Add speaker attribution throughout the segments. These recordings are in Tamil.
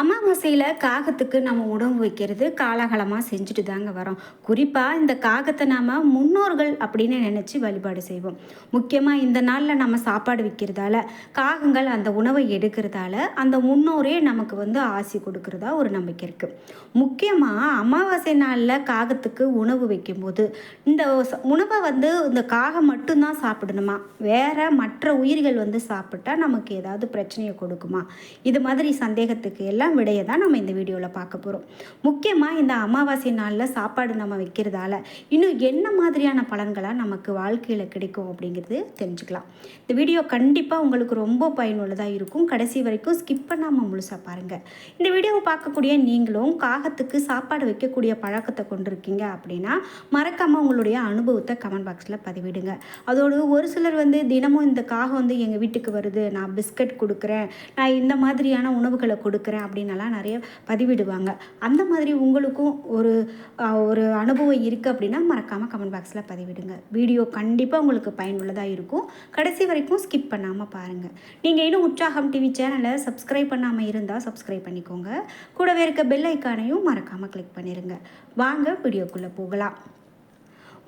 Speaker 1: அமாவாசையில் காகத்துக்கு நம்ம உணவு வைக்கிறது காலகாலமாக செஞ்சுட்டு தாங்க வரோம். குறிப்பாக இந்த காகத்தை நாம் முன்னோர்கள் அப்படின்னு நினச்சி வழிபாடு செய்வோம். முக்கியமாக இந்த நாளில் நம்ம சாப்பாடு வைக்கிறதால காகங்கள் அந்த உணவை எடுக்கிறதால அந்த முன்னோரே நமக்கு வந்து ஆசி கொடுக்கறதா ஒரு நம்பிக்கை இருக்குது முக்கியமாக அமாவாசை நாளில் காகத்துக்கு உணவு வைக்கும்போது இந்த உணவை வந்து இந்த காகம் மட்டும்தான் சாப்பிடணுமா? வேற மற்ற உயிர்கள் வந்து சாப்பிட்டா நமக்கு ஏதாவது பிரச்சனையை கொடுக்குமா? இது மாதிரி சந்தேகத்துக்கு எல்லாம் விடையை தான் நம்ம இந்த வீடியோவில் பார்க்க போகிறோம் முக்கியமாக இந்த அமாவாசை நாளில் சாப்பாடு நம்ம வைக்கிறதால இன்னும் என்ன மாதிரியான பலன்களாக நமக்கு வாழ்க்கையில் கிடைக்கும் அப்படிங்கிறது தெரிஞ்சுக்கலாம். இந்த வீடியோ கண்டிப்பாக உங்களுக்கு ரொம்ப பயனுள்ளதாக இருக்கும். கடைசி வரைக்கும் ஸ்கிப் பண்ணாமல் முழுசாக பாருங்கள் இந்த வீடியோவை பார்க்கக்கூடிய நீங்களும் காகத்துக்கு சாப்பாடு வைக்கக்கூடிய பழக்கத்தை கொண்டிருக்கீங்க அப்படின்னா மறக்காமல் உங்களுடைய அனுபவத்தை கமெண்ட் பாக்ஸில் பதிவிடுங்க. அதோடு ஒரு சிலர் வந்து தினமும் இந்த காகம் வந்து எங்கள் வீட்டுக்கு வருது. நான் பிஸ்கட் கொடுக்குறேன். நான் இந்த மாதிரியான உணவுகளை கொடுக்குறேன் அப்படின்னலாம் நிறைய பதிவிடுவாங்க. அந்த மாதிரி உங்களுக்கும் ஒரு ஒரு அனுபவம் இருக்குது அப்படின்னா மறக்காமல் கமெண்ட் பாக்ஸில் பதிவிடுங்க. வீடியோ கண்டிப்பாக உங்களுக்கு பயனுள்ளதாக இருக்கும். கடைசி வரைக்கும் ஸ்கிப் பண்ணாமல் பாருங்கள் நீங்கள் இன்னும் உற்சாகம் டிவி சேனலை சப்ஸ்கிரைப் பண்ணாமல் இருந்தால் சப்ஸ்கிரைப் பண்ணிக்கோங்க. கூடவே இருக்க பெல் ஐக்கானையும் மறக்காமல் கிளிக் பண்ணிடுங்க வாங்க வீடியோக்குள்ளே போகலாம்.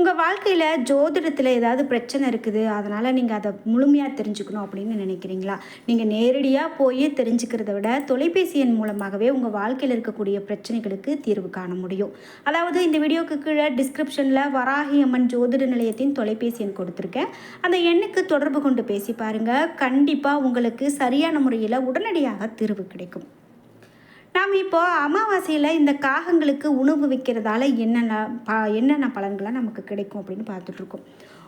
Speaker 1: உங்கள் வாழ்க்கையில் ஜோதிடத்தில் ஏதாவது பிரச்சனை இருக்குது? அதனால் நீங்கள் அதை முழுமையாக தெரிஞ்சுக்கணும் அப்படின்னு நினைக்கிறீங்களா? நீங்கள் நேரடியாக போய் தெரிஞ்சுக்கிறத விட தொலைபேசி எண் மூலமாகவே உங்கள் வாழ்க்கையில் இருக்கக்கூடிய பிரச்சனைகளுக்கு தீர்வு காண முடியும். அதாவது இந்த வீடியோக்கு கீழே டிஸ்கிரிப்ஷனில் வராகி அம்மன் ஜோதிட நிலையத்தின் தொலைபேசி எண் கொடுத்துருக்கேன். அந்த எண்ணுக்கு தொடர்பு கொண்டு பேசி பாருங்கள் கண்டிப்பாக உங்களுக்கு சரியான முறையில் உடனடியாக தீர்வு கிடைக்கும். நாம் இப்போது அமாவாசையில் இந்த காகங்களுக்கு உணவு வைக்கிறதால என்னென்ன ப என்னென்ன பலன்களை நமக்கு கிடைக்கும் அப்படின்னு பார்த்துட்ருக்கோம்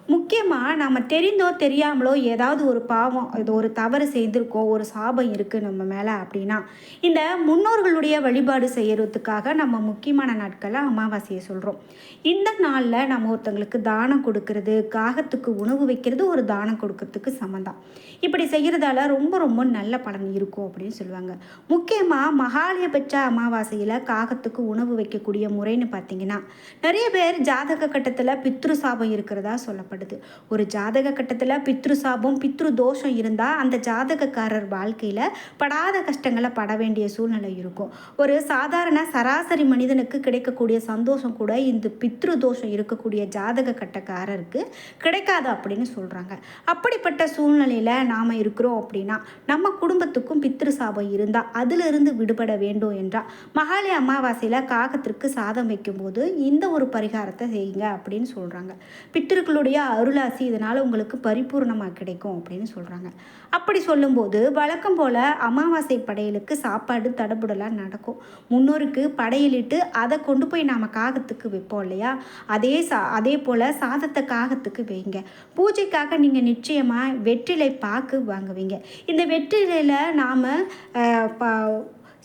Speaker 1: முக்கியமாக நம்ம தெரிந்தோ தெரியாமலோ ஏதாவது ஒரு பாவம் இது ஒரு தவறு செய்திருக்கோம் ஒரு சாபம் இருக்குது நம்ம மேலே அப்படின்னா இந்த முன்னோர்களுடைய வழிபாடு செய்கிறதுக்காக நம்ம முக்கியமான நாட்களில் அமாவாசையை சொல்கிறோம் இந்த நாளில் நம்ம ஒருத்தங்களுக்கு தானம் கொடுக்கறது காகத்துக்கு உணவு வைக்கிறது ஒரு தானம் கொடுக்கறதுக்கு சமந்தான். இப்படி செய்கிறதால ரொம்ப ரொம்ப நல்ல பலன் இருக்கும் அப்படின்னு சொல்லுவாங்க. முக்கியமாக ஆரியபட்ச அமாவாசையில் காகத்துக்கு உணவு வைக்கக்கூடிய முறைன்னு பார்த்தீங்கன்னா நிறைய பேர் ஜாதக கட்டத்தில் பித்ரு சாபம் இருக்கிறதா சொல்லப்படுது. ஒரு ஜாதக கட்டத்தில் பித்ரு சாபம் பித்ரு தோஷம் இருந்தால் அந்த ஜாதகக்காரர் வாழ்க்கையில் படாத கஷ்டங்களை பட வேண்டிய சூழ்நிலை இருக்கும். ஒரு சாதாரண சராசரி மனிதனுக்கு கிடைக்கக்கூடிய சந்தோஷம் கூட இந்த பித்ரு தோஷம் இருக்கக்கூடிய ஜாதக கட்டக்காரருக்கு கிடைக்காது அப்படின்னு சொல்கிறாங்க அப்படிப்பட்ட சூழ்நிலையில் நாம் இருக்கிறோம் அப்படின்னா நம்ம குடும்பத்துக்கும் பித்ரு சாபம் இருந்தால் அதிலிருந்து விடுபட வேண்டும் வேண்டும் என்றால் மகாலய அமாவாசையில் காகத்திற்கு சாதம் வைக்கும்போது இந்த ஒரு பரிகாரத்தை செய்யுங்க அப்படின்னு சொல்கிறாங்க பித்திருக்களுடைய அருளாசி இதனால் உங்களுக்கு பரிபூர்ணமாக கிடைக்கும் அப்படின்னு சொல்கிறாங்க அப்படி சொல்லும்போது வழக்கம் போல் அமாவாசை படையலுக்கு சாப்பாடு தடபுடலாக நடக்கும். முன்னோருக்கு படையலிட்டு அதை கொண்டு போய் நாம் காகத்துக்கு வைப்போம் இல்லையா? அதே சா அதே போல் சாதத்தை காகத்துக்கு வைங்க. பூஜைக்காக நீங்கள் நிச்சயமாக வெற்றிலை பாக்கு வாங்குவீங்க. இந்த வெற்றிலையில் நாம்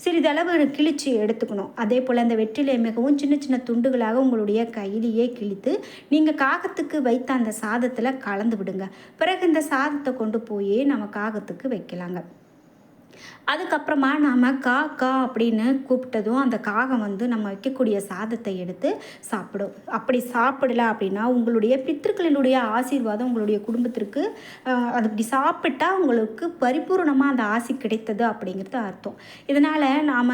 Speaker 1: சிறிதளவு கிழிச்சு எடுத்துக்கணும். அதே போல் அந்த வெற்றிலை மிகவும் சின்ன சின்ன துண்டுகளாக உங்களுடைய கையிலேயே கிழித்து நீங்கள் காகத்துக்கு வைத்த அந்த சாதத்தில் கலந்து விடுங்க. பிறகு இந்த சாதத்தை கொண்டு போய் நம்ம காகத்துக்கு வைக்கலாங்க. அதுக்கப்புறமா நாம் கா கா அப்படின்னு கூப்பிட்டதும் அந்த காகம் வந்து நம்ம வைக்கக்கூடிய சாதத்தை எடுத்து சாப்பிடும். அப்படி சாப்பிடல அப்படின்னா உங்களுடைய பித்திருக்களினுடைய ஆசீர்வாதம் உங்களுடைய குடும்பத்திற்கு அது இப்படி சாப்பிட்டா உங்களுக்கு பரிபூர்ணமாக அந்த ஆசி கிடைத்தது அப்படிங்கிறது அர்த்தம். இதனால் நாம்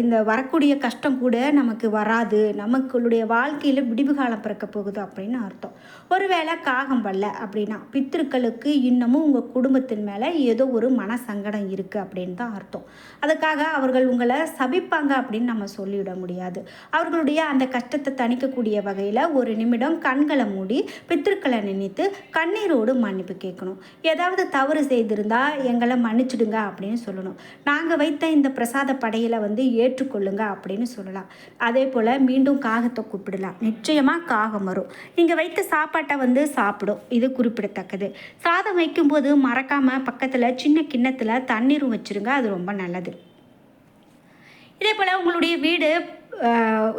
Speaker 1: இந்த வரக்கூடிய கஷ்டம் கூட நமக்கு வராது. நமக்குடைய வாழ்க்கையில் விடிவு காலம் பிறக்க போகுது அப்படின்னு அர்த்தம். ஒருவேளை காகம் வரல அப்படின்னா பித்திருக்களுக்கு இன்னமும் உங்கள் குடும்பத்தின் மேலே ஏதோ ஒரு மன சங்கடம் இருக்குது அப்படின்னு தான் அர்த்தம். அதுக்காக அவர்கள் உங்களை சபிப்பாங்க அப்படின்னு நம்ம சொல்லிவிட முடியாது. அவர்களுடைய அந்த கஷ்டத்தை தணிக்கக்கூடிய வகையில் ஒரு நிமிடம் கண்களை மூடி பித்திருக்களை நினைத்து கண்ணீரோடு மன்னிப்பு கேட்கணும். ஏதாவது தவறு செய்திருந்தால் எங்களை மன்னிச்சிடுங்க அப்படின்னு சொல்லணும். நாங்கள் வைத்த இந்த பிரசாத படையில வந்து ஏற்றுக்கொள்ளுங்க அப்படின்னு சொல்லலாம். அதே போல் மீண்டும் காகத்தை கூப்பிடலாம். நிச்சயமாக காகம் வரும். நீங்கள் வைத்த சாப்பாட்டை வந்து சாப்பிடும். இது குறிப்பிடத்தக்கது. சாதம் வைக்கும்போது மறக்காமல் பக்கத்தில் சின்ன கிண்ணத்தில் தண்ணீர் வச்சுருங்க அது ரொம்ப நல்லது. இதே போல் உங்களுடைய வீடு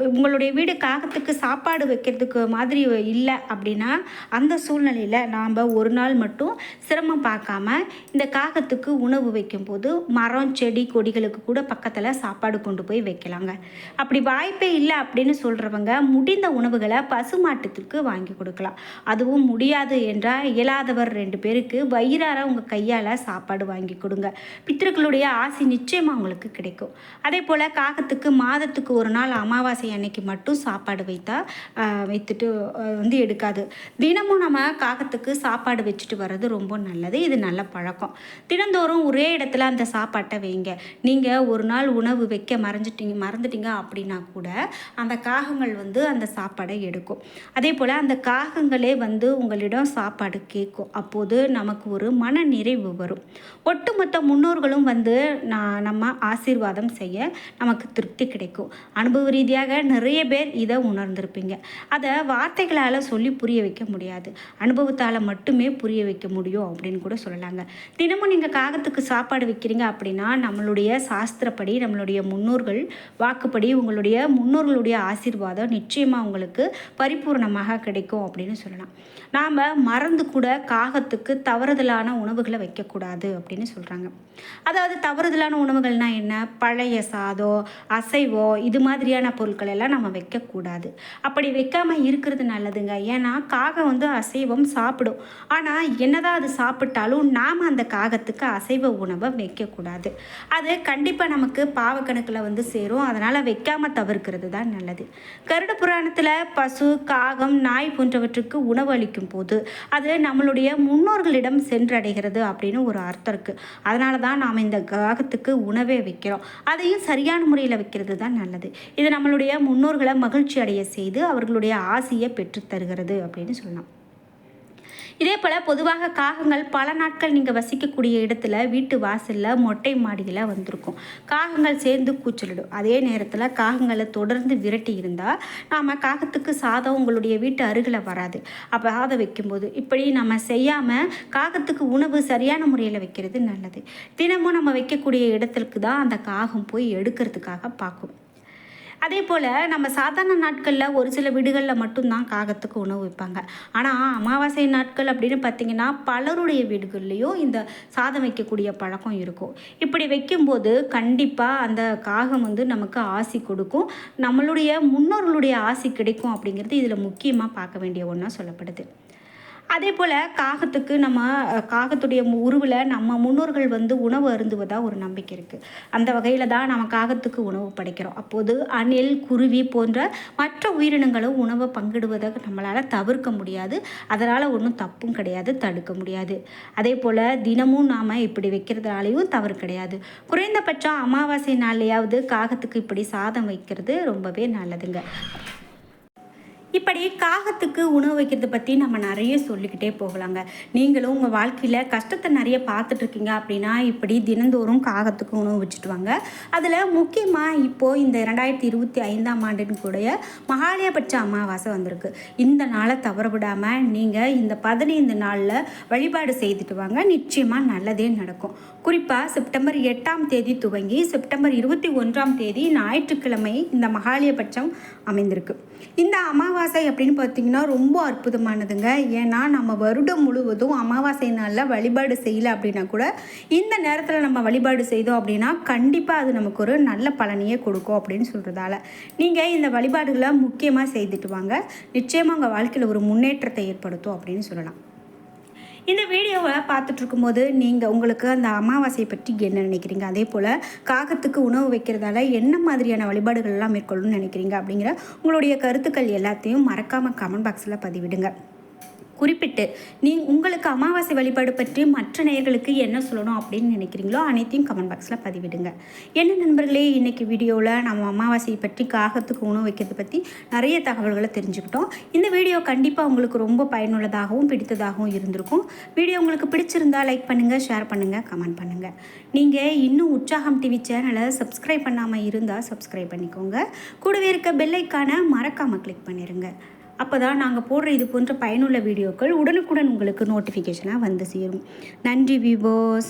Speaker 1: உங்களுடைய வீடு காகத்துக்கு சாப்பாடு வைக்கிறதுக்கு மாதிரி இல்லை அப்படின்னா அந்த சூழ்நிலையில் நாம் ஒரு நாள் மட்டும் சிரமம் பார்க்காம இந்த காகத்துக்கு உணவு வைக்கும்போது மரம் செடி கொடிகளுக்கு கூட பக்கத்தில் சாப்பாடு கொண்டு போய் வைக்கலாங்க. அப்படி வாய்ப்பே இல்லை அப்படின்னு சொல்கிறவங்க முடிந்த உணவுகளை பசுமாட்டுக்கு வாங்கி கொடுக்கலாம். அதுவும் முடியாது என்றால் இயலாதவர் ரெண்டு பேருக்கு வயிறார உங்கள் கையால் சாப்பாடு வாங்கி கொடுங்க. பித்திருக்களுடைய ஆசை நிச்சயமாக உங்களுக்கு கிடைக்கும். அதே போல் காகத்துக்கு மாதத்துக்கு ஒரு நாள் அமாவாசை அன்னைக்கு மட்டும் சாப்பாடு வைத்தா வைத்துட்டு வந்து எடுக்காது. தினமும் நம்ம காகத்துக்கு சாப்பாடு வச்சுட்டு வர்றது ரொம்ப நல்லது. இது நல்ல பழக்கம். தினந்தோறும் ஒரே இடத்துல அந்த சாப்பாட்டை வைங்க. நீங்கள் ஒரு நாள் உணவு வைக்க மறைஞ்சிட்டீங்க மறந்துட்டீங்க அப்படின்னா கூட அந்த காகங்கள் வந்து அந்த சாப்பாடை எடுக்கும். அதே போல் அந்த காகங்களே வந்து உங்களிடம் சாப்பாடு கேட்கும். அப்போது நமக்கு ஒரு மன நிறைவு வரும். ஒட்டுமொத்த முன்னோர்களும் வந்து நான் நம்ம ஆசீர்வாதம் செய்ய நமக்கு திருப்தி கிடைக்கும். அனுபவ ரீதியாக நிறைய பேர் இதை உணர்ந்திருப்பீங்க. அதை வார்த்தைகளால் சொல்லி புரிய வைக்க முடியாது. அனுபவத்தால் மட்டுமே புரிய வைக்க முடியும் அப்படின்னு கூட சொல்லலாங்க. தினமும் நீங்கள் காகத்துக்கு சாப்பாடு வைக்கிறீங்க அப்படின்னா நம்மளுடைய சாஸ்திரப்படி நம்மளுடைய முன்னோர்கள் வாக்குப்படி உங்களுடைய முன்னோர்களுடைய ஆசீர்வாதம் நிச்சயமாக உங்களுக்கு பரிபூர்ணமாக கிடைக்கும் அப்படின்னு சொல்லலாம். நாம் மறந்து கூட காகத்துக்கு தவறுதலான உணவுகளை வைக்கக்கூடாது அப்படின்னு சொல்கிறாங்க அதாவது தவறுதலான உணவுகள்னால் என்ன? பழைய சாதம் அசைவம் இது மாதிரி மாதிரியான பொருட்கள் எல்லாம் நம்ம வைக்கக்கூடாது. அப்படி வைக்காமல் இருக்கிறது நல்லதுங்க. ஏன்னா காகம் வந்து அசைவம் சாப்பிடும். ஆனால் என்னதான் அது சாப்பிட்டாலும் நாம் அந்த காகத்துக்கு அசைவ உணவை வைக்கக்கூடாது. அது கண்டிப்பாக நமக்கு பாவக்கணக்கில் வந்து சேரும். அதனால் வைக்காமல் தவிர்க்கிறது தான் நல்லது. கருட புராணத்தில் பசு காகம் நாய் போன்றவற்றுக்கு உணவு அளிக்கும் போது அது நம்மளுடைய முன்னோர்களிடம் சென்றடைகிறது அப்படின்னு ஒரு அர்த்தம் இருக்குது அதனால தான் நாம் இந்த காகத்துக்கு உணவே வைக்கிறோம். அதையும் சரியான முறையில் வைக்கிறது தான் நல்லது. இது நம்மளுடைய முன்னோர்களை மகிழ்ச்சி அடைய செய்து அவர்களுடைய ஆசையை பெற்றுத்தருகிறது அப்படின்னு சொல்லலாம். இதே போல் பொதுவாக காகங்கள் பல நாட்கள் நீங்கள் வசிக்கக்கூடிய இடத்துல வீட்டு வாசலில் மொட்டை மாடியில் வந்திருக்கும். காகங்கள் சேர்ந்து கூச்சலிடும். அதே நேரத்தில் காகங்களை தொடர்ந்து விரட்டி இருந்தால் நாம் காகத்துக்கு சாதம் உங்களுடைய வீட்டு அருகில் வராது. அப்போ சாதம் வைக்கும்போது இப்படி நம்ம செய்யாமல் காகத்துக்கு உணவு சரியான முறையில் வைக்கிறது நல்லது. தினமும் நம்ம வைக்கக்கூடிய இடத்துக்கு தான் அந்த காகம் போய் எடுக்கிறதுக்காக பார்க்கும். அதே போல் நம்ம சாதாரண நாட்களில் ஒரு சில வீடுகளில் மட்டும்தான் காகத்துக்கு உணவு வைப்பாங்க. ஆனால் அமாவாசை நாட்கள் அப்படின்னு பார்த்தீங்கன்னா பலருடைய வீடுகள்லேயும் இந்த சாதம் வைக்கக்கூடிய பழக்கம் இருக்கும். இப்படி வைக்கும்போது கண்டிப்பாக அந்த காகம் வந்து நமக்கு ஆசி கொடுக்கும். நம்மளுடைய முன்னோர்களுடைய ஆசி கிடைக்கும் அப்படிங்கிறது இதில் முக்கியமாக பார்க்க வேண்டிய ஒன்றா சொல்லப்படுது. அதே போல் காகத்துக்கு நம்ம காகத்துடைய உருவில் நம்ம முன்னோர்கள் வந்து உணவு அருந்துவதாக ஒரு நம்பிக்கை இருக்குது அந்த வகையில் தான் நம்ம காகத்துக்கு உணவு படைக்கிறோம். அப்போது அணில் குருவி போன்ற மற்ற உயிரினங்களும் உணவை பங்கிடுவதை நம்மளால் தவிர்க்க முடியாது. அதனால் ஒன்றும் தப்பும் கிடையாது தடுக்க முடியாது. அதே போல் தினமும் நாம் இப்படி வைக்கிறதுனாலையும் தவறு கிடையாது. குறைந்தபட்சம் அமாவாசை நாள்லையாவது காகத்துக்கு இப்படி சாதம் வைக்கிறது ரொம்பவே நல்லதுங்க. இப்படி காகத்துக்கு உணவு வைக்கிறது பற்றி நம்ம நிறைய சொல்லிக்கிட்டே போகலாங்க. நீங்களும் உங்கள் வாழ்க்கையில் கஷ்டத்தை நிறைய பார்த்துட்ருக்கீங்க அப்படின்னா இப்படி தினந்தோறும் காகத்துக்கு உணவு வச்சுட்டு வாங்க. அதில் முக்கியமாக இப்போது இந்த ரெண்டாயிரத்தி இருபத்தி ஐந்தாம் ஆண்டின் கூடிய மகாலயபட்ச அமாவாசை வந்திருக்கு. இந்த நாளை தவற விடாமல் நீங்கள் இந்த பதினைந்து நாளில் வழிபாடு செய்துட்டு வாங்க. நிச்சயமாக நல்லதே நடக்கும். குறிப்பாக செப்டம்பர் எட்டாம் தேதி துவங்கி செப்டம்பர் இருபத்தி ஒன்றாம் தேதி ஞாயிற்றுக்கிழமை இந்த மகாலயபட்சம் அமைந்திருக்கு. இந்த அமாவாசை அப்படின்னு பார்த்தீங்கன்னா ரொம்ப அற்புதமானதுங்க. ஏன்னா நம்ம வருடம் முழுவதும் அமாவாசை நாளில் வழிபாடு செய்யல அப்படின்னா கூட இந்த நேரத்தில் நம்ம வழிபாடு செய்தோம் அப்படின்னா கண்டிப்பாக அது நமக்கு ஒரு நல்ல பலனையே கொடுக்கும் அப்படின்னு சொல்கிறதால நீங்கள் இந்த வழிபாடுகளை முக்கியமாக செய்துட்டு வாங்க. நிச்சயமாக உங்கள் வாழ்க்கையில் ஒரு முன்னேற்றத்தை ஏற்படுத்தும் அப்படின்னு சொல்லலாம். இந்த வீடியோவை பார்த்துட்டு இருக்கும்போது நீங்கள் உங்களுக்கு அந்த அமாவாசையை பற்றி என்ன நினைக்கிறீங்க? அதே போல் காகத்துக்கு உணவு வைக்கிறதால என்ன மாதிரியான வழிபாடுகள்லாம் மேற்கொள்ளணும்னு நினைக்கிறீங்க? அப்படிங்கிற உங்களுடைய கருத்துக்கள் எல்லாத்தையும் மறக்காமல் கமெண்ட் பாக்ஸில் பதிவிடுங்க. குறிப்பிட்டு நீ உங்களுக்கு அமாவாசை வழிபாடு பற்றி மற்ற நேயர்களுக்கு என்ன சொல்லணும் அப்படின்னு நினைக்கிறீங்களோ அனைத்தையும் கமெண்ட் பாக்ஸில் பதிவிடுங்க. என்ன நண்பர்களே இன்றைக்கி வீடியோவில் நம்ம அமாவாசையை பற்றி காகத்துக்கு உணவு வைக்கிறத பற்றி நிறைய தகவல்களை தெரிஞ்சுக்கிட்டோம். இந்த வீடியோ கண்டிப்பாக உங்களுக்கு ரொம்ப பயனுள்ளதாகவும் பிடித்ததாகவும் இருந்திருக்கும். வீடியோ உங்களுக்கு பிடிச்சிருந்தா லைக் பண்ணுங்கள் ஷேர் பண்ணுங்கள் கமெண்ட் பண்ணுங்கள் நீங்கள் இன்னும் உற்சாகம் டிவி சேனலை சப்ஸ்கிரைப் பண்ணாமல் இருந்தால் சப்ஸ்கிரைப் பண்ணிக்கோங்க. கூடவே இருக்க பெல்லைக்கான மறக்காமல் கிளிக் பண்ணிடுங்க அப்போ தான் நாங்கள் போடுற இது போன்ற பயனுள்ள வீடியோக்கள் உடனுக்குடன் உங்களுக்கு நோட்டிஃபிகேஷனாக வந்து சேரும். நன்றி விவோஸ்